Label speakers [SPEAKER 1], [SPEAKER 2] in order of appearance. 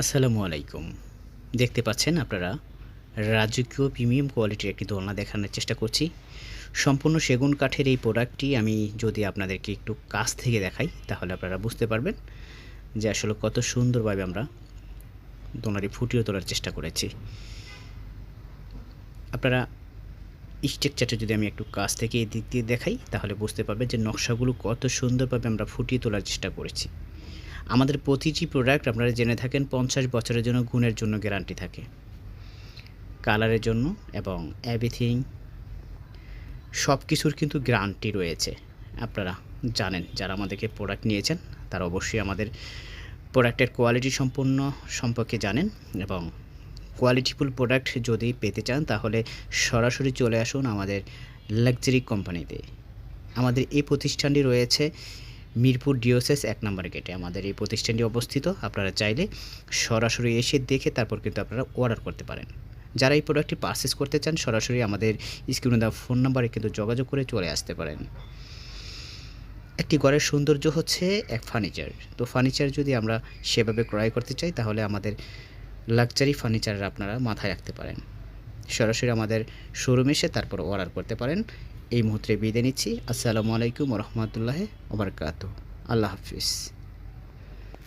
[SPEAKER 1] আসসালামু আলাইকুম। দেখতে পাচ্ছেন আপনারা, রাজকীয় প্রিমিয়াম কোয়ালিটির একটি দোলনা দেখানোর চেষ্টা করছি। সম্পূর্ণ সেগুন কাঠের এই প্রোডাক্টটি আমি যদি আপনাদেরকে একটু কাছ থেকে দেখাই, তাহলে আপনারা বুঝতে পারবেন যে আসলে কত সুন্দরভাবে আমরা দোলনাটি ফুটিয়ে তোলার চেষ্টা করেছি। আপনারা স্ট্রাকচারটা যদি আমি একটু কাছ থেকে এই দিক দিয়ে দেখাই, তাহলে বুঝতে পারবেন যে নকশাগুলো কত সুন্দরভাবে আমরা ফুটিয়ে তোলার চেষ্টা করেছি। আমাদের প্রতিটি প্রোডাক্ট আপনারা জেনে থাকেন, পঞ্চাশ বছরের জন্য গুণের জন্য গ্যারান্টি থাকে। কালারের জন্য এবং এভরিথিং সব কিছুর কিন্তু গ্যারান্টি রয়েছে। আপনারা জানেন, যারা আমাদেরকে প্রোডাক্ট নিয়েছেন, তারা অবশ্যই আমাদের প্রোডাক্টের কোয়ালিটি সম্পূর্ণ সম্পর্কে জানেন এবং কোয়ালিটিফুল প্রোডাক্ট যদি পেতে চান, তাহলে সরাসরি চলে আসুন আমাদের লাক্সারি কোম্পানিতে আমাদের এই প্রতিষ্ঠানটি রয়েছে মিরপুর ডিওসেস এক নম্বর গেটে আমাদের এই প্রতিষ্ঠানটি অবস্থিত। আপনারা চাইলে সরাসরি এসে দেখে তারপর কিন্তু আপনারা অর্ডার করতে পারেন। যারা এই প্রোডাক্টটি পারচেস করতে চান, সরাসরি আমাদের স্ক্রিনে দেওয়া ফোন নাম্বারে কিন্তু যোগাযোগ করে চলে আসতে পারেন। একটি ঘরের সৌন্দর্য হচ্ছে এক ফার্নিচার তো ফার্নিচার যদি আমরা সেভাবে ক্রয় করতে চাই, তাহলে আমাদের লাক্সারি ফার্নিচার আপনারা মাথায় রাখতে পারেন। সরাসরি আমাদের শোরুমে এসে তারপর অর্ডার করতে পারেন। এই মুহূর্তে বিদায় নিচ্ছি। আসসালামু আলাইকুম রহমতুল্লাহ ওবরকাত আল্লাহ হাফিজ।